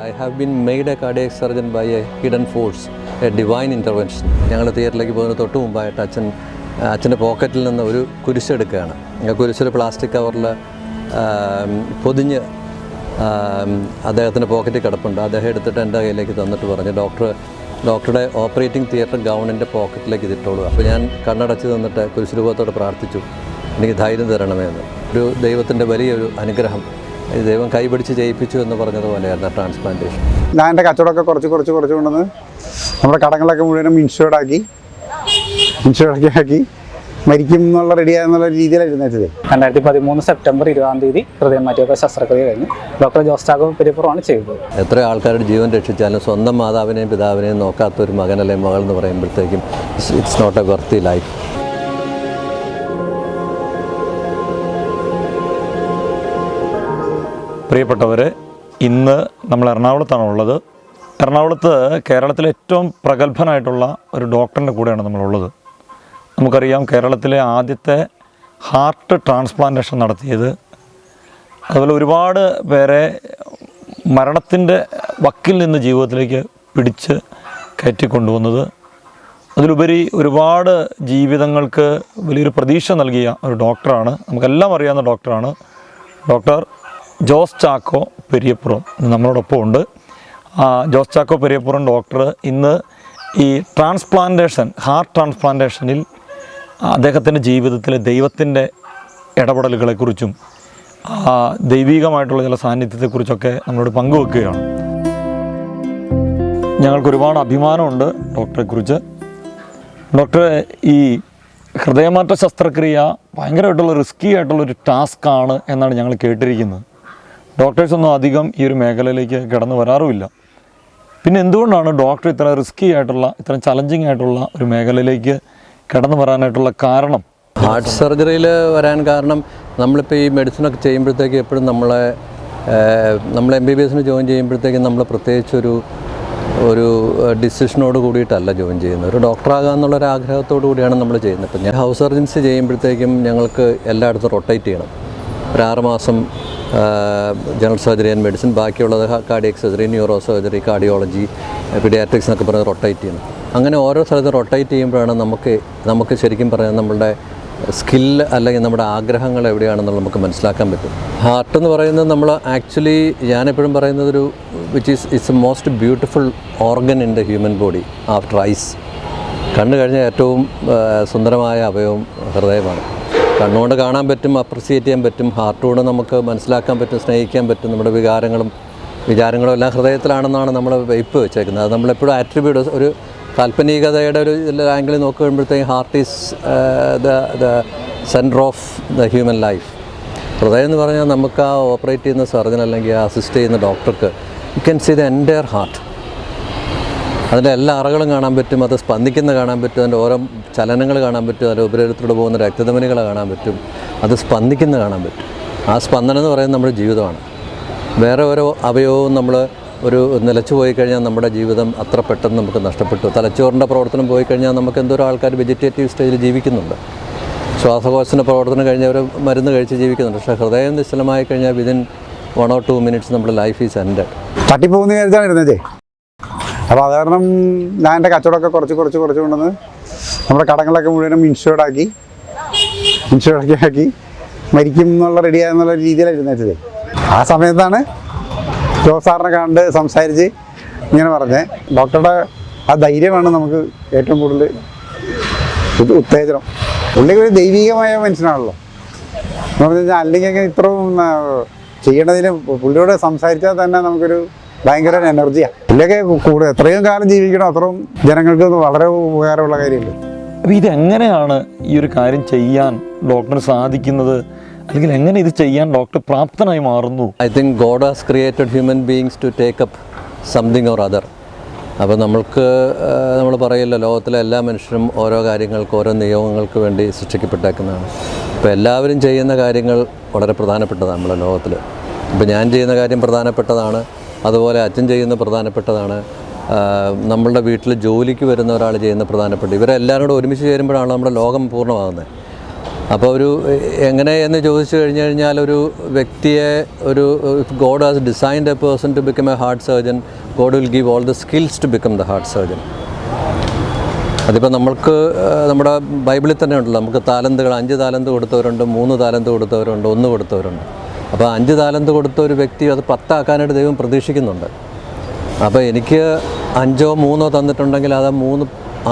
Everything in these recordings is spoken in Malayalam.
I have been made a cardiac surgeon by a hidden force a divine intervention ഞങ്ങൾ തിയേറ്ററിലേക്ക് പോകുന്ന തൊട്ട് മുമ്പായിട്ട് അച്ഛൻ അച്ഛന്റെ പോക്കറ്റിൽ നിന്ന് ഒരു കുരിശെടുക്കുകയാണ് ആ കുരിശൊരു പ്ലാസ്റ്റിക് കവറിൽ പൊതിഞ്ഞ് അദ്ദേഹത്തിന്റെ പോക്കറ്റിൽ കിടപ്പുണ്ട്. അദ്ദേഹം എടുത്തിട്ട് എന്റെ കയ്യിലേക്ക് തന്നിട്ട് പറഞ്ഞു ഡോക്ടർ ഡോക്ടറുടെ ഓപ്പറേറ്റിംഗ് തിയേറ്റർ ഗൗണിന്റെ പോക്കറ്റിലേക്ക് ഇതിട്ടോളൂ അപ്പോൾ ഞാൻ കണ്ണടച്ച് തന്നിട്ട് കുരിശുരൂപത്തോട് പ്രാർത്ഥിച്ചു എനിക്ക് ധൈര്യം തരണമേ എന്ന്. ഒരു ദൈവത്തിന്റെ വലിയൊരു അനുഗ്രഹം ദൈവം കൈപിടിച്ച് ജയിപ്പിച്ചു എന്ന് പറഞ്ഞതുപോലെയായിരുന്നു ട്രാൻസ്പ്ലാന്റേഷൻ. ഞാൻ എന്റെ കച്ചവടമൊക്കെ കുറച്ച് കുറച്ച് കുറച്ച് കൊണ്ടുവന്ന് നമ്മുടെ കടങ്ങളൊക്കെ മുഴുവനും ഇൻഷുർഡ് ആക്കി ഇൻഷുർഡ് ആക്കി മരിക്കും എന്നുള്ള റെഡിയാന്നുള്ള രീതിയിലായിരുന്നു വെച്ചത്. രണ്ടായിരത്തി പതിമൂന്ന് സെപ്റ്റംബർ ഇരുപതാം തീയതി ഹൃദയം മാറ്റിയൊക്കെ ശസ്ത്രക്രിയ കഴിഞ്ഞു. ഡോക്ടർ ജോസ് ചാക്കോ പെരിപ്പുറമാണ് ചെയ്തത്. എത്ര ആൾക്കാരുടെ ജീവൻ രക്ഷിച്ചാലും സ്വന്തം മാതാവിനെയും പിതാവിനെയും നോക്കാത്ത ഒരു മകനല്ലേ അല്ലെങ്കിൽ മകൾ എന്ന് പറയുമ്പോഴത്തേക്കും it's not a worthy life പ്രിയപ്പെട്ടവരെ ഇന്ന് നമ്മൾ എറണാകുളത്താണ് ഉള്ളത് എറണാകുളത്ത് കേരളത്തിലെ ഏറ്റവും പ്രഗത്ഭനായിട്ടുള്ള ഒരു ഡോക്ടറിന്റെ കൂടെയാണ് നമ്മളുള്ളത്. നമുക്കറിയാം കേരളത്തിലെ ആദ്യത്തെ ഹാർട്ട് ട്രാൻസ്പ്ലാന്റേഷൻ നടത്തിയത്. അതുപോലെ ഒരുപാട് പേരെ മരണത്തിന്റെ വക്കിൽ നിന്ന് ജീവിതത്തിലേക്ക് പിടിച്ച് കയറ്റിക്കൊണ്ടുവന്നത്. അതിലുപരി ഒരുപാട് ജീവിതങ്ങൾക്ക് വലിയൊരു പ്രതീക്ഷ നൽകിയ ഒരു ഡോക്ടറാണ്. നമുക്കെല്ലാം അറിയാവുന്ന ഡോക്ടറാണ്. ഡോക്ടർ ജോസ് ചാക്കോ പെരിയപ്പുറം നമ്മളോടൊപ്പം ഉണ്ട്. ജോസ് ചാക്കോ പെരിയപ്പുറം ഡോക്ടർ ഇന്ന് ഈ ട്രാൻസ്പ്ലാന്റേഷൻ ഹാർട്ട് ട്രാൻസ്പ്ലാന്റേഷനിൽ അദ്ദേഹത്തിന്റെ ജീവിതത്തിലെ ദൈവത്തിന്റെ ഇടപെടലുകളെക്കുറിച്ചും ദൈവികമായിട്ടുള്ള ചില സാന്നിധ്യത്തെക്കുറിച്ചൊക്കെ നമ്മളോട് പങ്കുവെക്കുകയാണ്. ഞങ്ങൾക്ക് ഒരുപാട് അഭിമാനമുണ്ട് ഡോക്ടറെക്കുറിച്ച്. ഡോക്ടറെ ഈ ഹൃദയമാറ്റ ശസ്ത്രക്രിയ ഭയങ്കരമായിട്ടുള്ള റിസ്കി ആയിട്ടുള്ള ഒരു ടാസ്ക് ആണ് എന്നാണ് ഞങ്ങൾ കേട്ടിരിക്കുന്നത്. ഡോക്ടേഴ്സ് ഒന്നും അധികം ഈ ഒരു മേഖലയിലേക്ക് കടന്നു വരാറുമില്ല. പിന്നെ എന്തുകൊണ്ടാണ് ഡോക്ടർ ഇത്ര റിസ്കി ആയിട്ടുള്ള ഇത്ര ചലഞ്ചിങ് ആയിട്ടുള്ള ഒരു മേഖലയിലേക്ക് കടന്നു വരാനായിട്ടുള്ള കാരണം? ഹാർട്ട് സർജറിയിൽ വരാൻ കാരണം നമ്മളിപ്പോൾ ഈ മെഡിസിനൊക്കെ ചെയ്യുമ്പോഴത്തേക്ക് എപ്പോഴും നമ്മളെ നമ്മൾ എം ബി ബി എസിന് ജോയിൻ ചെയ്യുമ്പോഴത്തേക്കും നമ്മൾ പ്രത്യേകിച്ചൊരു ഒരു ഡിസിഷനോട് കൂടിയിട്ടല്ല ജോയിൻ ചെയ്യുന്നത്. ഒരു ഡോക്ടറാകാം എന്നുള്ളൊരു ആഗ്രഹത്തോടു കൂടിയാണ് നമ്മൾ ചെയ്യുന്നത്. ഇപ്പം ഞാൻ ഹൗസ് സർജൻസി ചെയ്യുമ്പോഴത്തേക്കും ഞങ്ങൾക്ക് എല്ലായിടത്തും റൊട്ടേറ്റ് ചെയ്യണം. ഒരു ജനറൽ സർജറി ആൻഡ് മെഡിസിൻ ബാക്കിയുള്ളത് cardiac surgery neuro surgery cardiology paediatrics എന്നൊക്കെ പറഞ്ഞ് റൊട്ടേറ്റ് ചെയ്യുന്നു. അങ്ങനെ ഓരോ സ്ഥലത്തും റൊട്ടേറ്റ് ചെയ്യുമ്പോഴാണ് നമുക്ക് നമുക്ക് ശരിക്കും പറയാൻ നമ്മളുടെ സ്കില്ല് അല്ലെങ്കിൽ നമ്മുടെ ആഗ്രഹങ്ങൾ എവിടെയാണെന്നുള്ളത് നമുക്ക് മനസ്സിലാക്കാൻ പറ്റും. ഹാർട്ട് എന്ന് പറയുന്നത് നമ്മൾ ആക്ച്വലി ഞാനെപ്പോഴും പറയുന്നത് ഒരു which is it's a most beautiful organ in the human body after eyes കണ്ണു കഴിഞ്ഞ ഏറ്റവും സുന്ദരമായ അവയവം ഹൃദയമാണ്. കണ്ണുകൊണ്ട് കാണാൻ പറ്റും അപ്രിസിയേറ്റ് ചെയ്യാൻ പറ്റും ഹാർട്ടുകൊണ്ട് നമുക്ക് മനസ്സിലാക്കാൻ പറ്റും സ്നേഹിക്കാൻ പറ്റും നമ്മുടെ വികാരങ്ങളും വിചാരങ്ങളും എല്ലാം ഹൃദയത്തിലാണെന്നാണ് നമ്മൾ വെയ്പ്പ് വെച്ചേക്കുന്നത്. അത് നമ്മളെപ്പോഴും ആട്രിബ്യൂട്ട് ഒരു കാൽപ്പനികതയുടെ ഒരു ആംഗിളിൽ നോക്കുമ്പോഴത്തേക്കും heart is the the centre of the human life ഹൃദയം എന്ന് പറഞ്ഞാൽ നമുക്ക് ആ ഓപ്പറേറ്റ് ചെയ്യുന്ന സർജൻ അല്ലെങ്കിൽ അസിസ്റ്റ് ചെയ്യുന്ന ഡോക്ടർക്ക് you can see the entire heart അതിന്റെ എല്ലാ അറകളും കാണാൻ പറ്റും അത് സ്പന്ദിക്കുന്ന കാണാൻ പറ്റും അതിന്റെ ഓരോ ചലനങ്ങൾ കാണാൻ പറ്റും അതിന്റെ ഉപരിതലത്തിലൂടെ പോകുന്ന രക്തധമനികളെ കാണാൻ പറ്റും അത് സ്പന്ദിക്കുന്ന കാണാൻ പറ്റും. ആ സ്പന്ദനം എന്ന് പറയുന്നത് നമ്മുടെ ജീവിതമാണ്. വേറെ ഓരോ അവയവവും നമ്മൾ ഒരു നിലച്ചു പോയി കഴിഞ്ഞാൽ നമ്മുടെ ജീവിതം അത്ര പെട്ടെന്ന് നമുക്ക് നഷ്ടപ്പെട്ടു. തലച്ചോറിന്റെ പ്രവർത്തനം പോയി കഴിഞ്ഞാൽ നമുക്ക് എന്തോരം ആൾക്കാർ വെജിറ്റേറ്റീവ് സ്റ്റേജിൽ ജീവിക്കുന്നുണ്ട്. ശ്വാസകോശത്തിന്റെ പ്രവർത്തനം കഴിഞ്ഞവർ മരുന്ന് കഴിച്ച് ജീവിക്കുന്നുണ്ട്. പക്ഷേ ഹൃദയം നിശ്ചലമായി കഴിഞ്ഞാൽ within one or two minutes നമ്മുടെ ലൈഫ് ഈസ് എൻഡ് തട്ടിപ്പോകുന്ന വിചാരിച്ചാണ് ഇരുന്നതേ അപ്പോൾ അത് കാരണം ഞാൻ എന്റെ കച്ചവടമൊക്കെ കുറച്ച് കുറച്ച് കുറച്ച് കൊണ്ടുവന്ന് നമ്മുടെ കടങ്ങളൊക്കെ മുഴുവനും ഇൻഷുർഡ് ആക്കി ഇൻഷുർഡ് ആക്കി മരിക്കും എന്നുള്ള രീതിയിലായിരുന്നു വെച്ചത് ആ സമയത്താണ് ജോസ് സാറിനെ കണ്ട് സംസാരിച്ച് ഇങ്ങനെ പറഞ്ഞേ ഡോക്ടറുടെ ആ ധൈര്യമാണ് നമുക്ക് ഏറ്റവും കൂടുതൽ ഉത്- ഉത്തേജനം. പുള്ളിക്ക് ഒരു ദൈവികമായ മനുഷ്യനാണല്ലോ. എന്ന് പറഞ്ഞു കഴിഞ്ഞാൽ അല്ലെങ്കിൽ ഇത്രയും ചെയ്യണതിന് പുള്ളിയോട് സംസാരിച്ചാൽ തന്നെ നമുക്കൊരു ഭയങ്കര എനർജിയാണ് ഇല്ലെങ്കിൽ കൂടെ എത്രയും കാലം ജീവിക്കണം അത്രയും ജനങ്ങൾക്ക് വളരെ ഉപകാരമുള്ള കാര്യമല്ലേ? അപ്പോൾ ഇതെങ്ങനെയാണ് ഈ ഒരു കാര്യം ചെയ്യാൻ ഡോക്ടറിന് സാധിക്കുന്നത്? അല്ലെങ്കിൽ എങ്ങനെ ഇത് ചെയ്യാൻ ഡോക്ടർ പ്രാപ്തനായി മാറുന്നു? I think God has created human beings to take up something or other അപ്പോൾ നമ്മൾക്ക് നമ്മൾ പറയില്ല ലോകത്തിലെ എല്ലാ മനുഷ്യരും ഓരോ കാര്യങ്ങൾക്ക് ഓരോ നിയമങ്ങൾക്ക് വേണ്ടി സൃഷ്ടിക്കപ്പെട്ടേക്കുന്നതാണ്. അപ്പോൾ എല്ലാവരും ചെയ്യുന്ന കാര്യങ്ങൾ വളരെ പ്രധാനപ്പെട്ടതാണ് നമ്മളെ ലോകത്തിൽ ഇപ്പോൾ ഞാൻ ചെയ്യുന്ന കാര്യം പ്രധാനപ്പെട്ടതാണ്. അതുപോലെ അച്ഛൻ ചെയ്യുന്ന പ്രധാനപ്പെട്ടതാണ് നമ്മളുടെ വീട്ടിൽ ജോലിക്ക് വരുന്ന ഒരാൾ ചെയ്യുന്ന പ്രധാനപ്പെട്ട ഇവരെല്ലാവരും കൂടെ ഒരുമിച്ച് ചേരുമ്പോഴാണ് നമ്മുടെ ലോകം പൂർണമാകുന്നത്. അപ്പോൾ ഒരു എങ്ങനെ എന്ന് ചോദിച്ചു കഴിഞ്ഞു കഴിഞ്ഞാൽ ഒരു വ്യക്തിയെ ഒരു God has designed a person to become a heart surgeon God will give all the skills to become the heart surgeon. അതിപ്പോൾ നമ്മൾക്ക് നമ്മുടെ ബൈബിളിൽ തന്നെ ഉണ്ടല്ലോ നമുക്ക് താലന്തുകൾ അഞ്ച് താലന്ത് കൊടുത്തവരുണ്ട് മൂന്ന് താലന്ത് കൊടുത്തവരുണ്ട് ഒന്ന് കൊടുത്തവരുണ്ട്. അപ്പോൾ അഞ്ച് താലന്ത് കൊടുത്ത ഒരു വ്യക്തി അത് പത്താക്കാനായിട്ട് ദൈവം പ്രതീക്ഷിക്കുന്നുണ്ട്. അപ്പോൾ എനിക്ക് അഞ്ചോ മൂന്നോ തന്നിട്ടുണ്ടെങ്കിൽ അത് മൂന്ന്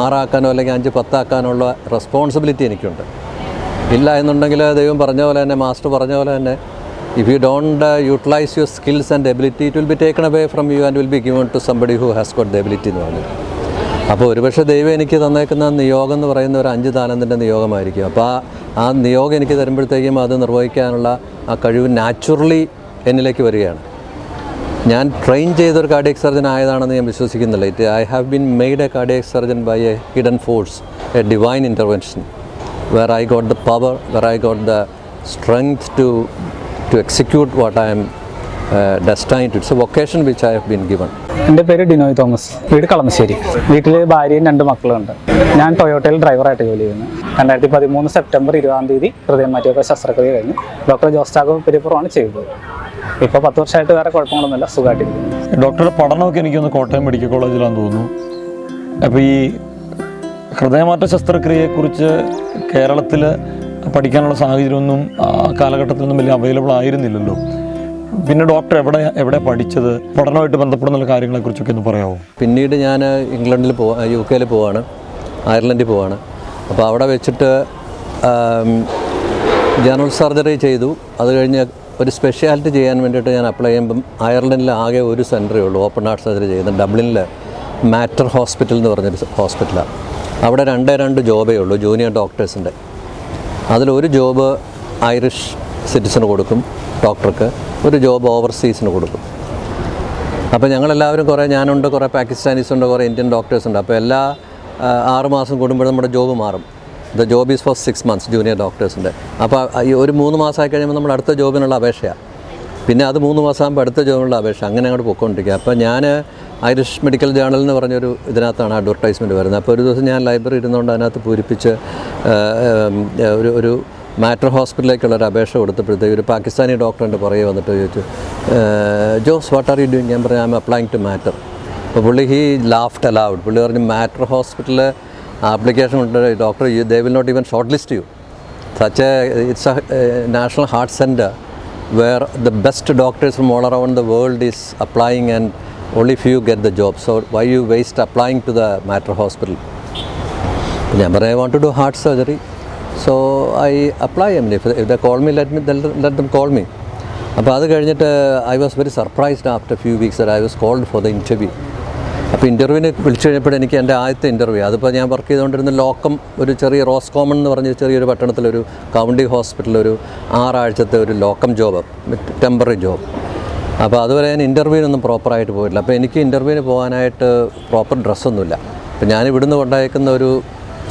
ആറാക്കാനോ അല്ലെങ്കിൽ അഞ്ച് പത്താക്കാനുള്ള റെസ്പോൺസിബിലിറ്റി എനിക്കുണ്ട്. ഇല്ല എന്നുണ്ടെങ്കിൽ ദൈവം പറഞ്ഞ പോലെ തന്നെ മാസ്റ്റർ പറഞ്ഞ പോലെ തന്നെ if you don't utilise your skills and ability it will be taken away from you and will be given to somebody who has got the ability എന്ന് പറഞ്ഞു അപ്പോൾ ഒരുപക്ഷെ ദൈവം എനിക്ക് തന്നേക്കുന്ന നിയോഗം എന്ന് പറയുന്ന ഒരു അഞ്ച് താലന്തിന്റെ നിയോഗമായിരിക്കും. അപ്പോൾ ആ ആ നിയോഗം എനിക്ക് തരുമ്പോഴത്തേക്കും അത് നിർവഹിക്കാനുള്ള ആ കഴിവ് നാച്ചുറലി എന്നിലേക്ക് വരികയാണ്. ഞാൻ ട്രെയിൻ ചെയ്തൊരു കാർഡിയക് സർജൻ ആയതാണെന്ന് ഞാൻ വിശ്വസിക്കുന്നില്ല. It I have been made a cardiac surgeon by a hidden force a divine intervention where I got the power where I got the strength to to execute what I'm destined it's a vocation which I have been given എന്റെ പേര് ഡിനോയ് തോമസ്. വീട് കളമശ്ശേരി. വീട്ടിൽ ഭാര്യയും രണ്ട് മക്കളുണ്ട്. ഞാൻ ടൊയോട്ടയിൽ ഡ്രൈവറായിട്ട് ജോലി ചെയ്യുന്നു. രണ്ടായിരത്തി പതിമൂന്ന് സെപ്റ്റംബർ ഇരുപതാം തീയതി ഹൃദയം മാറ്റിയൊക്കെ ശസ്ത്രക്രിയ കഴിഞ്ഞു. ഡോക്ടർ ജോസ്റ്റാഗോ പെരിപ്പുറമാണ് ചെയ്തത്. ഇപ്പോൾ പത്ത് വർഷമായിട്ട് വേറെ കുഴപ്പങ്ങളൊന്നുമില്ല. സുഖമായിട്ടിരിക്കുന്നു. ഡോക്ടറുടെ പഠനമൊക്കെ എനിക്കൊന്ന് കോട്ടയം മെഡിക്കൽ കോളേജിലാണെന്ന് തോന്നുന്നു. അപ്പോൾ ഈ ഹൃദയമാറ്റ ശസ്ത്രക്രിയയെക്കുറിച്ച് കേരളത്തിൽ പഠിക്കാനുള്ള സാഹചര്യമൊന്നും ആ കാലഘട്ടത്തിലൊന്നും വലിയ അവൈലബിൾ ആയിരുന്നില്ലല്ലോ. പിന്നെ ഡോക്ടർ എവിടെ എവിടെ പഠിച്ചത്? പഠനമായിട്ട് ബന്ധപ്പെടുന്ന കാര്യങ്ങളെക്കുറിച്ചൊക്കെ ഒന്ന് പറയാമോ പിന്നീട് ഞാൻ ഇംഗ്ലണ്ടിൽ പോവാ യു കെയിൽ പോവാണ് അയർലൻഡിൽ പോവാണ്. അപ്പോൾ അവിടെ വെച്ചിട്ട് ജനറൽ സർജറി ചെയ്തു. അത് കഴിഞ്ഞ് ഒരു സ്പെഷ്യാലിറ്റി ചെയ്യാൻ വേണ്ടിയിട്ട് ഞാൻ അപ്ലൈ ചെയ്യുമ്പം അയർലൻഡിൽ ആകെ ഒരു സെന്ററേ ഉള്ളൂ ഓപ്പൺ ഹാർട്ട് സർജറി ചെയ്യുന്നത്. ഡബ്ലിനിൽ മാറ്റർ ഹോസ്പിറ്റൽ എന്ന് പറഞ്ഞൊരു ഹോസ്പിറ്റലാണ്. അവിടെ രണ്ടേ രണ്ട് ജോബേ ഉള്ളൂ ജൂനിയർ ഡോക്ടേഴ്സിന്റെ. അതിലൊരു ജോബ് ഐറിഷ് സിറ്റിസന് കൊടുക്കും ഡോക്ടർക്ക് ഒരു ജോബ് ഓവർസീസിന് കൊടുക്കും. അപ്പോൾ ഞങ്ങളെല്ലാവരും കുറേ ഞാനുണ്ട് കുറേ പാകിസ്ഥാനീസ് ഉണ്ട് കുറേ ഇന്ത്യൻ ഡോക്ടേഴ്സ് ഉണ്ട്. അപ്പോൾ എല്ലാ ആറുമാസം ആറ് മാസം കൂടുമ്പോൾ നമ്മുടെ ജോബ് മാറും. The job is for six months junior ഡോക്ടേഴ്സിന്റെ അപ്പോൾ ഈ ഒരു മൂന്ന് മാസമായി കഴിയുമ്പോൾ നമ്മൾ അടുത്ത ജോബിനുള്ള അപേക്ഷയാണ് പിന്നെ അത് മൂന്ന് മാസം മാസമാകുമ്പോൾ അടുത്ത ജോബിനുള്ള അപേക്ഷ. അങ്ങനെ അങ്ങോട്ട് പൊയ്ക്കൊണ്ടിരിക്കുക. അപ്പോൾ ഞാൻ ഐറിഷ് മെഡിക്കൽ ജേണൽ എന്ന് പറഞ്ഞൊരു ഇതിനകത്താണ് അഡ്വർടൈസ്മെന്റ് വരുന്നത്. അപ്പോൾ ഒരു ദിവസം ഞാൻ ലൈബ്രറി ഇരുന്നുകൊണ്ട് അതിനകത്ത് പൂരിപ്പിച്ച് ഒരു ഒരു മാറ്റർ ഹോസ്പിറ്റലിലേക്കുള്ള ഒരു അപേക്ഷ കൊടുത്തപ്പോഴത്തേക്ക് ഒരു പാകിസ്ഥാനി ഡോക്ടറിന്റെ പുറകെ വന്നിട്ട് ചോദിച്ചു Jose what are you doing ഞാൻ പറഞ്ഞു I'm applying to Mater അപ്പോൾ പുള്ളി ഹീ ലാഫ്റ്റ് അലൗഡ് പുള്ളി പറഞ്ഞു മാറ്റർ ഹോസ്പിറ്റലിൽ ആപ്ലിക്കേഷൻ ഉണ്ട് doctor you they will not even short list you such a it's a national heart centre where the best doctors from all around the world is applying and only few get the job so why you waste applying to the Mater hospital ഞാൻ പറയാം I want to do heart surgery so I apply am if call me, call me let me let them call me അപ്പോൾ അത് കഴിഞ്ഞിട്ട് I was very surprised after few weeks I was called for the interview അപ്പോൾ ഇന്റർവ്യൂവിന് വിളിച്ചു കഴിഞ്ഞപ്പോൾ എനിക്ക് എന്റെ ആദ്യത്തെ ഇന്റർവ്യൂ അതിപ്പോൾ ഞാൻ വർക്ക് ചെയ്തുകൊണ്ടിരുന്ന ലോക്കം ഒരു ചെറിയ റോസ് കോമൺ എന്ന് പറഞ്ഞ ചെറിയൊരു പട്ടണത്തിലൊരു കൗണ്ടി ഹോസ്പിറ്റലൊരു ആറാഴ്ചത്തെ ഒരു ലോക്കം ജോബ് ടെമ്പററി ജോബ് അപ്പോൾ അതുവരെ ഞാൻ ഇന്റർവ്യൂവിനൊന്നും പ്രോപ്പറായിട്ട് പോയിട്ടില്ല. അപ്പോൾ എനിക്ക് ഇന്റർവ്യൂവിന് പോകാനായിട്ട് പ്രോപ്പർ ഡ്രസ്സൊന്നുമില്ല അപ്പോൾ ഞാൻ ഇവിടുന്ന് കൊണ്ടയക്കുന്ന ഒരു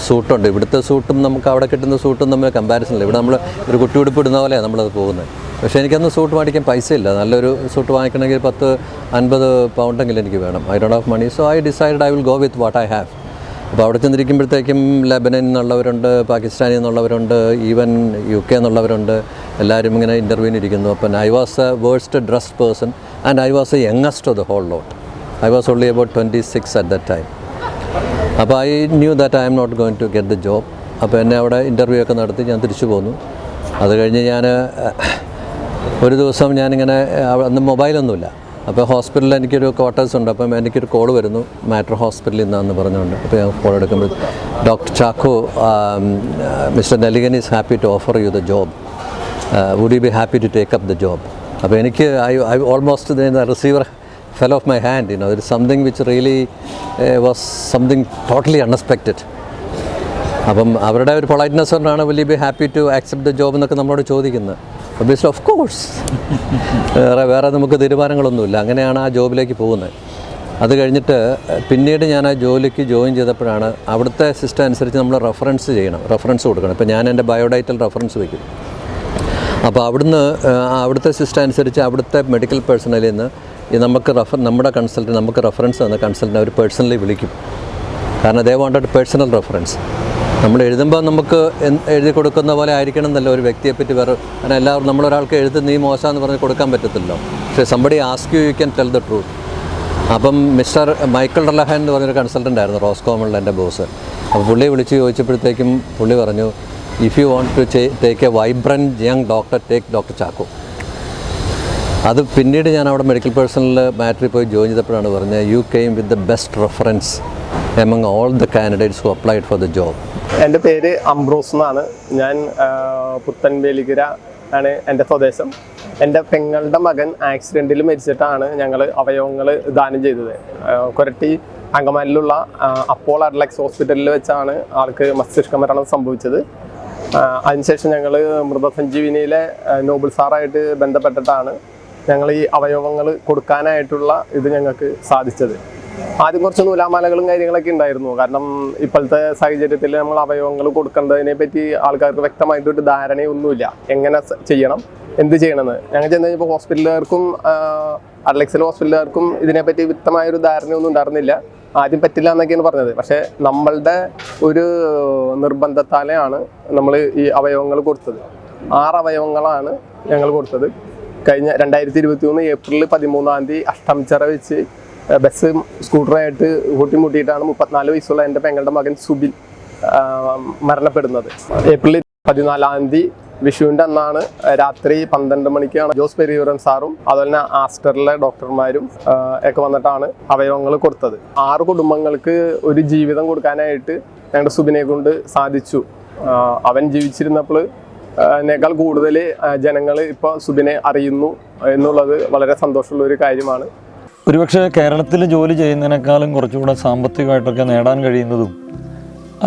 സൂട്ടുണ്ട്. ഇവിടുത്തെ സൂട്ടും നമുക്ക് അവിടെ കിട്ടുന്ന സൂട്ടും തമ്മിൽ കമ്പാരിസൺ ഇല്ല. ഇവിടെ നമ്മൾ ഒരു കുട്ടിയുടുപ്പ് ഇടുന്ന പോലെയാണ് നമ്മളത് പോകുന്നത്. പക്ഷേ എനിക്കന്ന് സൂട്ട് മേടിക്കാൻ പൈസ ഇല്ല. നല്ലൊരു സൂട്ട് വാങ്ങിക്കണമെങ്കിൽ പത്ത് അൻപത് പൗണ്ടെങ്കിലും എനിക്ക് വേണം. I don't have money so I decide I will go with what I have അപ്പോൾ അവിടെ ചെന്നിരിക്കുമ്പോഴത്തേക്കും ലബനൻ എന്നുള്ളവരുണ്ട് പാകിസ്ഥാനിൽ നിന്നുള്ളവരുണ്ട് ഈവൻ യു കെ എന്നുള്ളവരുണ്ട് എല്ലാവരും ഇങ്ങനെ ഇന്റർവ്യൂവിന് ഇരിക്കുന്നു. അപ്പം I was a worst dressed person and I was a youngest of the whole lot I was only about twenty six at that time അപ്പോൾ I knew that I'm not going to get the job അപ്പോൾ എന്നെ അവിടെ ഇന്റർവ്യൂ ഒക്കെ നടത്തി ഞാൻ തിരിച്ചു പോന്നു. അത് കഴിഞ്ഞ് ഞാൻ ഒരു ദിവസം ഞാനിങ്ങനെ അന്ന് മൊബൈലൊന്നുമില്ല അപ്പോൾ ഹോസ്പിറ്റലിൽ എനിക്കൊരു ക്വാർട്ടേഴ്സ് ഉണ്ട്. അപ്പം എനിക്കൊരു കോൾ വരുന്നു. മാറ്റർ ഹോസ്പിറ്റലിൽ നിന്നാന്ന് പറഞ്ഞുകൊണ്ട്. അപ്പോൾ ഞാൻ കോൾ എടുക്കുമ്പോൾ doctor Chacko mister Nelligan is happy to offer you the job would you be happy to take up the job അപ്പോൾ എനിക്ക് I I almost receiver fell off my hand you know it something which really was something totally unexpected അപ്പം അവരുടെ ഒരു പൊളൈറ്റ്നെസ് കൊണ്ടാണ് will be happy to accept the job എന്നൊക്കെ നമ്മളോട് ചോദിക്കുന്നത്. ഒബ്വിയസ്ലി ഓഫ് കോഴ്സ് വേറെ വേറെ നമുക്ക് തീരുമാനങ്ങളൊന്നുമില്ല. അങ്ങനെയാണ് ആ ജോബിലേക്ക് പോകുന്നത്. അത് കഴിഞ്ഞിട്ട് പിന്നീട് ഞാൻ ആ ജോലിക്ക് ജോയിൻ ചെയ്തപ്പോഴാണ് അവിടുത്തെ സിസ്റ്റം അനുസരിച്ച് നമ്മൾ റെഫറൻസ് ചെയ്യണം. റെഫറൻസ് കൊടുക്കണം. ഇപ്പോൾ ഞാൻ എന്റെ ബയോഡൈറ്റൽ റെഫറൻസ് വയ്ക്കും അപ്പോൾ അവിടുന്ന് ആ, അവിടുത്തെ സിസ്റ്റം അനുസരിച്ച് അവിടുത്തെ മെഡിക്കൽ പേഴ്സണലിൽ നിന്ന് നമുക്ക് റഫർ നമ്മുടെ കൺസൾട്ടൻ നമുക്ക് റെഫറൻസ് തന്ന കൺസൾട്ടൻ അവർ പേഴ്സണലി വിളിക്കും. കാരണം ദേ വാണ്ടഡ് പേഴ്സണൽ റെഫറൻസ് നമ്മൾ എഴുതുമ്പോൾ നമുക്ക് എഴുതി കൊടുക്കുന്ന പോലെ ആയിരിക്കണം എന്നല്ല ഒരു വ്യക്തിയെപ്പറ്റി വേറെ കാരണം എല്ലാവരും നമ്മളൊരാൾക്ക് എഴുത്ത് നീ മോശമെന്ന് പറഞ്ഞ് കൊടുക്കാൻ പറ്റത്തില്ലല്ലോ. പക്ഷേ somebody ask you you can tell the truth അപ്പം മിസ്റ്റർ മൈക്കിൾ റലഹൻ എന്ന് പറഞ്ഞൊരു കൺസൾട്ടന്റ് ആയിരുന്നു റോസ്കോമിലുള്ള എന്റെ ബോസ്. അപ്പോൾ പുള്ളി വിളിച്ച് ചോദിച്ചപ്പോഴത്തേക്കും പുള്ളി പറഞ്ഞു if you want to take a vibrant young doctor take doctor Chacko. അത് പിന്നീട് ഞാൻ അവിടെ മെഡിക്കൽ പേഴ്സണൽ ബാറ്ററി പോയി ജോയിൻ ചെയ്തപ്പോഴാണ് പറഞ്ഞത് you came with the best reference among all the candidates who applied for the job എന്റെ പേര് അംബ്രോസ് എന്നാണ്. ഞാൻ പുത്തൻവേലിക്കര ആണ് എന്റെ സ്വദേശം. എന്റെ പെങ്ങളുടെ മകൻ ആക്സിഡന്റിൽ മരിച്ചിട്ടാണ് ഞങ്ങൾ അവയവങ്ങൾ ദാനം ചെയ്തത്. കുരട്ടി അങ്കമാലിലുള്ള അപ്പോൾ അർലക്സ് ഹോസ്പിറ്റലിൽ വെച്ചാണ് ആൾക്ക് മസ്തിഷ്ക മരണം സംഭവിച്ചത് അതിനുശേഷം ഞങ്ങൾ മൃതസഞ്ജീവിനിയിലെ നോബിൾ സാറായിട്ട് ബന്ധപ്പെട്ടിട്ടാണ് ഞങ്ങൾ ഈ അവയവങ്ങൾ കൊടുക്കാനായിട്ടുള്ള ഇത് ഞങ്ങൾക്ക് സാധിച്ചത്. ആദ്യം കുറച്ച് നൂലാമാലകളും കാര്യങ്ങളൊക്കെ ഉണ്ടായിരുന്നു. കാരണം ഇപ്പോഴത്തെ സാഹചര്യത്തിൽ നമ്മൾ അവയവങ്ങൾ കൊടുക്കേണ്ടതിനെ പറ്റി ആൾക്കാർക്ക് വ്യക്തമായിട്ടൊരു ധാരണയൊന്നുമില്ല. എങ്ങനെ ചെയ്യണം? എന്ത് ചെയ്യണമെന്ന്? ഞങ്ങൾ ചെന്ന് കഴിഞ്ഞപ്പോൾ ഹോസ്പിറ്റലുകാർക്കും അലക്സൽ ഹോസ്പിറ്റലുകാർക്കും ഇതിനെപ്പറ്റി വ്യക്തമായൊരു ധാരണയൊന്നും ഉണ്ടായിരുന്നില്ല. ആദ്യം പറ്റില്ല എന്നൊക്കെയാണ് പറഞ്ഞത്. പക്ഷേ നമ്മളുടെ ഒരു നിർബന്ധത്താലെയാണ് നമ്മൾ ഈ അവയവങ്ങൾ കൊടുത്തത്. ആറ് അവയവങ്ങളാണ് ഞങ്ങൾ കൊടുത്തത്. കഴിഞ്ഞ രണ്ടായിരത്തി ഇരുപത്തി മൂന്ന് ഏപ്രിൽ പതിമൂന്നാം തീയതി അഷ്ടംചറ വെച്ച് ബസ് സ്കൂട്ടറായിട്ട് കൂട്ടിമുട്ടിയിട്ടാണ് മുപ്പത്തിനാല് വയസ്സുള്ള എന്റെ പെങ്ങളുടെ മകൻ സുബിൻ മരണപ്പെടുന്നത്. ഏപ്രിൽ പതിനാലാം തീയതി വിഷുവിന്റെ അന്നാണ് രാത്രി പന്ത്രണ്ട് മണിക്കാണ് ജോസ് പെരിയൂരൻ സാറും അതുപോലെ തന്നെ ആസ്റ്ററിലെ ഡോക്ടർമാരും ഒക്കെ വന്നിട്ടാണ് അവയവങ്ങൾ കൊടുത്തത്. ആറ് കുടുംബങ്ങൾക്ക് ഒരു ജീവിതം കൊടുക്കാനായിട്ട് ഞങ്ങളുടെ സുബിനെ കൊണ്ട് സാധിച്ചു. അവൻ ജീവിച്ചിരുന്നപ്പോൾ നേക്കാൾ കൂടുതൽ ജനങ്ങൾ ഇപ്പോൾ സുബിനെ അറിയുന്നു എന്നുള്ളത് വളരെ സന്തോഷമുള്ള ഒരു കാര്യമാണ്. ഒരുപക്ഷെ കേരളത്തിൽ ജോലി ചെയ്യുന്നതിനേക്കാളും കുറച്ചുകൂടെ സാമ്പത്തികമായിട്ടൊക്കെ നേടാൻ കഴിയുന്നതും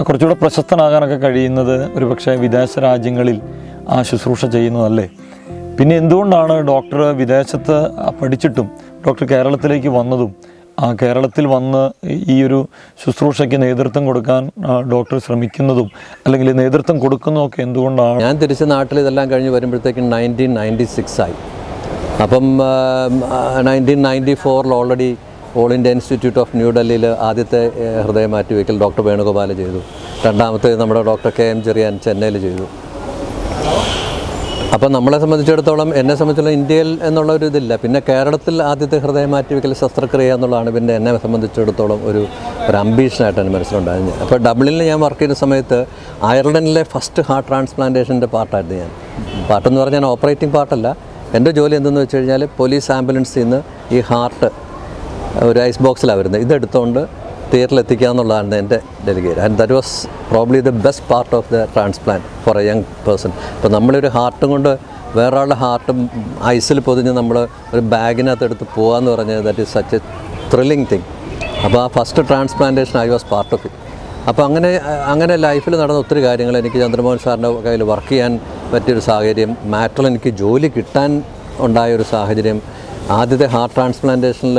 കുറച്ചുകൂടെ പ്രശസ്തനാകാനൊക്കെ കഴിയുന്നത് ഒരുപക്ഷെ വിദേശ രാജ്യങ്ങളിൽ ആ ശുശ്രൂഷ ചെയ്യുന്നതല്ലേ? പിന്നെ എന്തുകൊണ്ടാണ് ഡോക്ടർ വിദേശത്ത് പഠിച്ചിട്ടും ഡോക്ടർ കേരളത്തിലേക്ക് വന്നതും കേരളത്തിൽ വന്ന് ഈ ഒരു ശുശ്രൂഷയ്ക്ക് നേതൃത്വം കൊടുക്കാൻ ഡോക്ടർ ശ്രമിക്കുന്നതും അല്ലെങ്കിൽ നേതൃത്വം കൊടുക്കുന്നതൊക്കെ എന്തുകൊണ്ടാണ്? ഞാൻ തിരിച്ച നാട്ടിൽ ഇതെല്ലാം കഴിഞ്ഞ് വരുമ്പോഴത്തേക്കും നയന്റീൻ നയന്റി സിക്സ് ആയി. അപ്പം നയന്റീൻ നയന്റി ഫോറിൽ already all India institute of ന്യൂഡൽഹിയിൽ ആദ്യത്തെ ഹൃദയം മാറ്റിവെക്കൽ ഡോക്ടർ വേണുഗോപാൽ ചെയ്തു. രണ്ടാമത്തേത് നമ്മുടെ ഡോക്ടർ കെ എം ചെറിയാൻ ചെന്നൈയിൽ ചെയ്തു. അപ്പം നമ്മളെ സംബന്ധിച്ചിടത്തോളം എന്നെ സംബന്ധിച്ചിടത്തോളം ഇന്ത്യയിൽ എന്നുള്ള ഒരു ഇതില്ല. പിന്നെ കേരളത്തിൽ ആദ്യത്തെ ഹൃദയ മാറ്റിവെക്കൽ ശസ്ത്രക്രിയ എന്നുള്ളതാണ് പിന്നെ എന്നെ സംബന്ധിച്ചിടത്തോളം ഒരു ഒരു അംബീഷനായിട്ട് എന്റെ മനസ്സിലുണ്ടായിരുന്നു അപ്പോൾ ഡബ്ലിനിൽ ഞാൻ വർക്ക് ചെയ്യുന്ന സമയത്ത് അയർലൻഡിലെ ഫസ്റ്റ് ഹാർട്ട് ട്രാൻസ്പ്ലാന്റേഷന്റെ പാർട്ടായിരുന്നു ഞാൻ. പാർട്ടെന്ന് പറഞ്ഞാൽ ഓപ്പറേറ്റിംഗ് പാർട്ടല്ല എന്റെ ജോലി എന്തെന്ന് വെച്ച് കഴിഞ്ഞാൽ പോലീസ് ആംബുലൻസിൽ നിന്ന് ഈ ഹാർട്ട് ഒരു ഐസ് ബോക്സിലാണ് വരുന്നത്. ഇതെടുത്തുകൊണ്ട് തിയേറ്ററിൽ എത്തിക്കുക എന്നുള്ളതാണ് എന്റെ delegate and that was probably the best part of the transplant for a young person ഇപ്പോൾ നമ്മളൊരു ഹാർട്ടും കൊണ്ട് വേറൊരാളുടെ ഹാർട്ടും ഐസിൽ പൊതിഞ്ഞ് നമ്മൾ ഒരു ബാഗിനകത്ത് എടുത്ത് പോകാമെന്ന് പറഞ്ഞാൽ that is such a thrilling thing അപ്പോൾ ആ first transplantation I was part of it അപ്പോൾ അങ്ങനെ അങ്ങനെ ലൈഫിൽ നടന്ന ഒത്തിരി കാര്യങ്ങൾ എനിക്ക് ചന്ദ്രമോഹൻ സാറിന്റെ കയ്യിൽ വർക്ക് ചെയ്യാൻ പറ്റിയൊരു സാഹചര്യം മാറ്ററിൽ എനിക്ക് ജോലി കിട്ടാൻ ഉണ്ടായ ഒരു സാഹചര്യം ആദ്യത്തെ ഹാർട്ട് ട്രാൻസ്പ്ലാന്റേഷനിൽ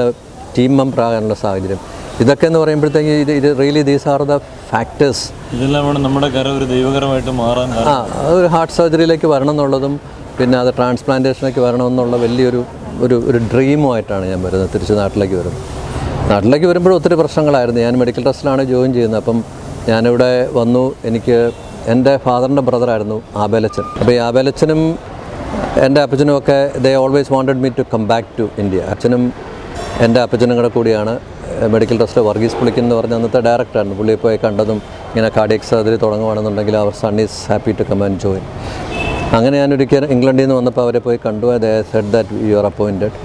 ടീം മെമ്പർ ആകാനുള്ള സാഹചര്യം ഇതൊക്കെ എന്ന് പറയുമ്പോഴത്തേക്ക് ഇത് ഇത് really these are the factors ഇതെല്ലാം വേണം നമ്മുടെ കര ഒരു ദൈവകരമായിട്ട് മാറാൻ ആ ഒരു ഹാർട്ട് സർജറിയിലേക്ക് വരണം എന്നുള്ളതും പിന്നെ അത് ട്രാൻസ്പ്ലാന്റേഷനിലേക്ക് വരണമെന്നുള്ള വലിയൊരു ഒരു ഒരു ഡ്രീമുമായിട്ടാണ് ഞാൻ വരുന്നത് തിരിച്ച് നാട്ടിലേക്ക് വരുന്നത്. നാട്ടിലേക്ക് വരുമ്പോഴും ഒത്തിരി പ്രശ്നങ്ങളായിരുന്നു. ഞാൻ മെഡിക്കൽ ട്രസ്റ്റിലാണ് ജോയിൻ ചെയ്യുന്നത്. അപ്പം ഞാനിവിടെ വന്നു. എനിക്ക് എന്റെ ഫാദറിന്റെ ബ്രദറായിരുന്നു ആബേലച്ചൻ. അപ്പോൾ ഈ ആബേലച്ചനും എന്റെ അപ്പച്ചനും ഒക്കെ they always wanted me to come back to India അച്ഛനും എന്റെ അപ്പച്ചനും കൂടെ കൂടിയാണ്. മെഡിക്കൽ ട്രസ്റ്റ് വർഗീസ് പുളിക്കൻ എന്ന് പറഞ്ഞ അന്നത്തെ ഡയറക്ടറായിരുന്നു. പുള്ളിയെ പോയി കണ്ടതും ഇങ്ങനെ കാർഡിയക് സർജറി തുടങ്ങുകയാണെന്നുണ്ടെങ്കിൽ അവർ son is happy to come and join. അങ്ങനെ ഞാൻ ഒരിക്കൽ ഇംഗ്ലണ്ടിൽ നിന്ന് വന്നപ്പോൾ അവരെ പോയി കണ്ടു. They said that you are appointed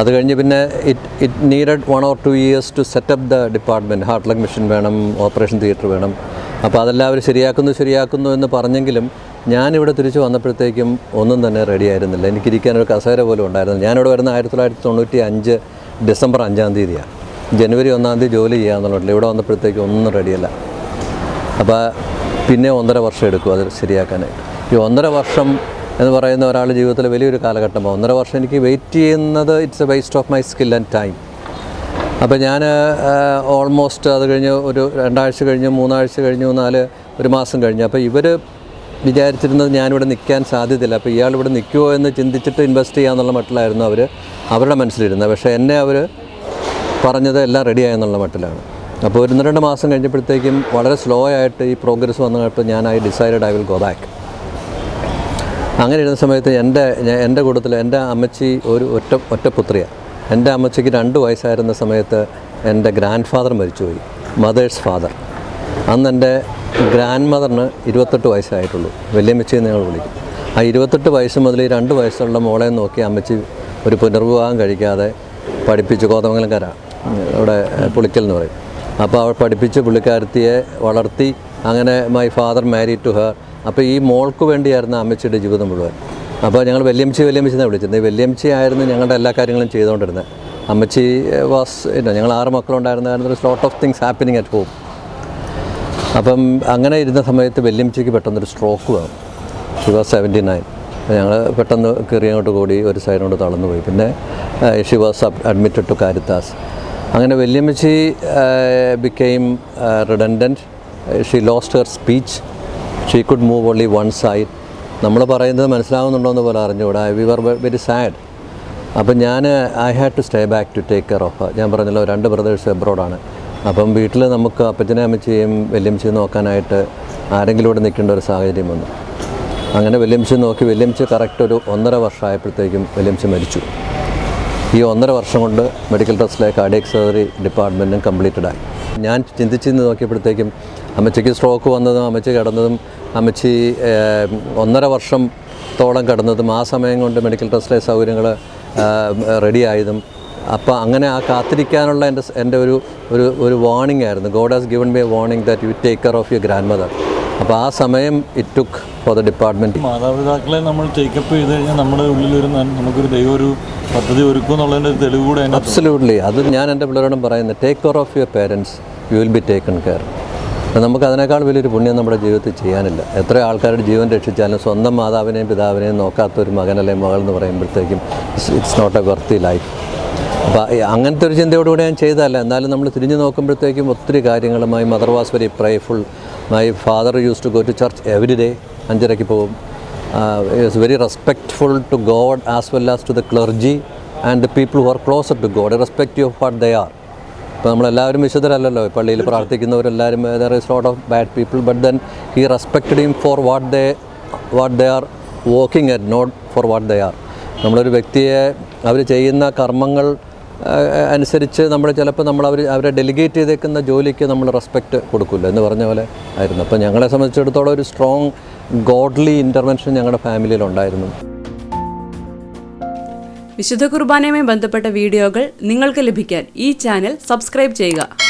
അത് കഴിഞ്ഞ് പിന്നെ it it needed one or two years to set up the department heart lung machine വേണം ഓപ്പറേഷൻ തിയേറ്റർ വേണം. അപ്പോൾ അതെല്ലാം അവർ ശരിയാക്കുന്നു ശരിയാക്കുന്നു എന്ന് പറഞ്ഞെങ്കിലും ഞാനിവിടെ തിരിച്ച് വന്നപ്പോഴത്തേക്കും ഒന്നും തന്നെ റെഡി ആയിരുന്നില്ല. എനിക്കിരിക്കാൻ ഒരു കസേര പോലും ഉണ്ടായിരുന്നില്ല. ഞാനിവിടെ വരുന്ന ആയിരത്തി തൊള്ളായിരത്തി തൊണ്ണൂറ്റി അഞ്ച് ഡിസംബർ അഞ്ചാം തീയതിയാണ്. ജനുവരി ഒന്നാം തീയതി ജോലി ചെയ്യാമെന്നുള്ള ഇവിടെ വന്നപ്പോഴത്തേക്ക് ഒന്നും റെഡിയല്ല അപ്പോൾ പിന്നെ ഒന്നര വർഷം എടുക്കും അത് ശരിയാക്കാനായിട്ട്. ഈ ഒന്നര വർഷം എന്ന് പറയുന്ന ഒരാളുടെ ജീവിതത്തിൽ വലിയൊരു കാലഘട്ടമാണ്. ഒന്നര വർഷം എനിക്ക് വെയിറ്റ് ചെയ്യുന്നത് it's a waste of my skill and time അപ്പോൾ ഞാൻ ഓൾമോസ്റ്റ് അത് കഴിഞ്ഞ് ഒരു രണ്ടാഴ്ച കഴിഞ്ഞ് മൂന്നാഴ്ച കഴിഞ്ഞ് നാല് ഒരു മാസം കഴിഞ്ഞ്. അപ്പോൾ ഇവർ വിചാരിച്ചിരുന്നത് ഞാനിവിടെ നിൽക്കാൻ സാധ്യതയില്ല. അപ്പോൾ ഇയാൾ ഇവിടെ നിൽക്കുമോ എന്ന് ചിന്തിച്ചിട്ട് ഇൻവെസ്റ്റ് ചെയ്യാമെന്നുള്ള മട്ടിലായിരുന്നു അവർ അവരുടെ മനസ്സിലിരുന്നത്. പക്ഷേ എന്നെ അവർ പറഞ്ഞത് എല്ലാം റെഡിയായെന്നുള്ള മട്ടിലാണ്. അപ്പോൾ ഒരു രണ്ട് മാസം കഴിഞ്ഞപ്പോഴത്തേക്കും വളരെ സ്ലോ ആയിട്ട് ഈ പ്രോഗ്രസ് വന്നപ്പോൾ ഞാൻ I decide I will go back അങ്ങനെ ഇരുന്ന സമയത്ത് എന്റെ എന്റെ കൂട്ടത്തിൽ എന്റെ അമ്മച്ചി ഒരു ഒറ്റ ഒറ്റ പുത്രിയാണ് എന്റെ അമ്മച്ചിക്ക് രണ്ട് വയസ്സായിരുന്ന സമയത്ത് എന്റെ ഗ്രാൻഡ് ഫാദർ മരിച്ചുപോയി. മദേഴ്സ് ഫാദർ അന്ന് എന്റെ ഗ്രാൻഡ് മദറിന് ഇരുപത്തെട്ട് വയസ്സായിട്ടുള്ളൂ. വല്യമ്മച്ചി എന്ന് ഞങ്ങൾ വിളിക്കും. ആ ഇരുപത്തെട്ട് വയസ്സ് മുതൽ ഈ രണ്ട് വയസ്സുള്ള മോളെ നോക്കി അമ്മച്ചി ഒരു പുനർവിവാഹം കഴിക്കാതെ പഠിപ്പിച്ചു കോതമംഗലംകര. അവിടെ പുളിക്കൽ എന്ന് പറയും. അപ്പോൾ അവൾ പഠിപ്പിച്ച് പുള്ളിക്കാരത്തിയെ വളർത്തി അങ്ങനെ my father marry to her അപ്പോൾ ഈ മോൾക്ക് വേണ്ടിയായിരുന്നു അമ്മച്ചിയുടെ ജീവിതം മുഴുവൻ. അപ്പോൾ ഞങ്ങൾ വല്യമ്മച്ചി വല്യമ്മച്ചി എന്നാണ് വിളിച്ചത് വല്യമ്മച്ചി ആയിരുന്നു ഞങ്ങളുടെ എല്ലാ കാര്യങ്ങളും ചെയ്തുകൊണ്ടിരുന്നത്. അമ്മച്ചി വാസ് ഞങ്ങൾ ആറ് മക്കളുണ്ടായിരുന്നായിരുന്നു. ഒരു slot of things happening at home അപ്പം അങ്ങനെ ഇരുന്ന സമയത്ത് വല്യമ്മച്ചിക്ക് പെട്ടെന്നൊരു സ്ട്രോക്ക് വന്നു. ഷി വാസ് സെവന്റി നയൻ ഞങ്ങൾ പെട്ടെന്ന് കയറിയങ്ങോട്ട് കൂടി ഒരു സൈഡിനോട് തളർന്നു പോയി പിന്നെ she was admitted to Caritas അങ്ങനെ വല്യമ്മച്ചി became redundant she lost her speech she could move only one side നമ്മൾ പറയുന്നത് മനസ്സിലാവുന്നുണ്ടോ എന്ന് പോലെ അറിഞ്ഞുകൂടാ. വി വർ വെരി സാഡ് അപ്പം ഞാൻ I had to stay back to take care of ഞാൻ പറഞ്ഞല്ലോ രണ്ട് ബ്രദേഴ്സ് എബ്രോഡാണ് അപ്പം വീട്ടിൽ നമുക്ക് അപ്പച്ചനെ അമ്മച്ചിയും വല്യമ്മച്ചിയും നോക്കാനായിട്ട് ആരെങ്കിലും ഇവിടെ നിൽക്കേണ്ട ഒരു സാഹചര്യം വന്നു. അങ്ങനെ വല്യമ്മച്ചി നോക്കി വല്യമ്മച്ചി കറക്റ്റ് ഒരു ഒന്നര വർഷമായപ്പോഴത്തേക്കും വല്യമ്മച്ചി മരിച്ചു. ഈ ഒന്നര വർഷം കൊണ്ട് മെഡിക്കൽ ട്രസ്റ്റിലെ കാർഡിയക് സർജറി ഡിപ്പാർട്ട്മെന്റും കംപ്ലീറ്റഡ് ആയി. ഞാൻ ചിന്തിച്ച് നോക്കിയപ്പോഴത്തേക്കും അമ്മച്ചിക്ക് സ്ട്രോക്ക് വന്നതും അമ്മച്ചി കിടന്നതും അമ്മച്ചി ഒന്നര വർഷത്തോളം കിടന്നതും ആ സമയം കൊണ്ട് മെഡിക്കൽ ട്രസ്റ്റിലെ സൗകര്യങ്ങൾ റെഡി ആയതും. അപ്പോൾ അങ്ങനെ ആ കാത്തിരിക്കാനുള്ള എന്റെ എന്റെ ഒരു ഒരു ഒരു വാർണിംഗ് ആയിരുന്നു. God has given me a warning that you take care of your grandmother അപ്പോൾ ആ സമയം it took for the department മാതാപിതാക്കളെ നമ്മൾ ടേക്കപ്പ് ചെയ്ത് കഴിഞ്ഞാൽ നമ്മുടെ ഉള്ളിലൊരു നമുക്കൊരു ദൈവം ഒരു പദ്ധതി ഒരുക്കും എന്നുള്ളതിന്റെ ഒരു തെളിവ് കൂടെ അബ്സലൂട്ട്ലി അത് ഞാൻ എന്റെ പിള്ളേരോടും പറയുന്നത് take care of your parents you will be taken care നമുക്ക് അതിനേക്കാൾ വലിയൊരു പുണ്യം നമ്മുടെ ജീവിതത്തിൽ ചെയ്യാനില്ല. എത്ര ആൾക്കാരുടെ ജീവൻ രക്ഷിച്ചാലും സ്വന്തം മാതാവിനെയും പിതാവിനെയും നോക്കാത്ത ഒരു മകൻ അല്ലെങ്കിൽ മകൾ എന്ന് പറയുമ്പോഴത്തേക്കും it's not a worthy life അപ്പോൾ അങ്ങനത്തെ ഒരു ചിന്തയോടുകൂടി ഞാൻ ചെയ്തതല്ല. എന്നാലും നമ്മൾ തിരിഞ്ഞു നോക്കുമ്പോഴത്തേക്കും ഒത്തിരി കാര്യങ്ങളുമായി mother was very prayerful my father use to go to church every day അഞ്ചരയ്ക്ക് പോകും. Is very respectful to God as well as to the clergy and the people who are closer to God respective of what they are ഇപ്പോൾ നമ്മളെല്ലാവരും വിശുദ്ധരല്ലല്ലോ. പള്ളിയിൽ പ്രാർത്ഥിക്കുന്നവരെല്ലാവരും there is lot of bad people but then he respected him for what they what they are walking at not for what they are നമ്മളൊരു വ്യക്തിയെ അവർ ചെയ്യുന്ന കർമ്മങ്ങൾ അനുസരിച്ച് നമ്മൾ ചിലപ്പോൾ നമ്മൾ അവർ അവരെ ഡെലിഗേറ്റ് ചെയ്തേക്കുന്ന ജോലിക്ക് നമ്മൾ റെസ്പെക്റ്റ് കൊടുക്കില്ല എന്ന് പറഞ്ഞ പോലെ ആയിരുന്നു. അപ്പോൾ ഞങ്ങളെ സംബന്ധിച്ചിടത്തോളം ഒരു സ്ട്രോങ് ഗോഡ്ലി ഇന്റർവെൻഷൻ ഞങ്ങളുടെ ഫാമിലിയിൽ ഉണ്ടായിരുന്നു. വിശുദ്ധ കുർബാനയുമായി ബന്ധപ്പെട്ട വീഡിയോകൾ നിങ്ങൾക്ക് ലഭിക്കാൻ ഈ ചാനൽ സബ്സ്ക്രൈബ് ചെയ്യുക.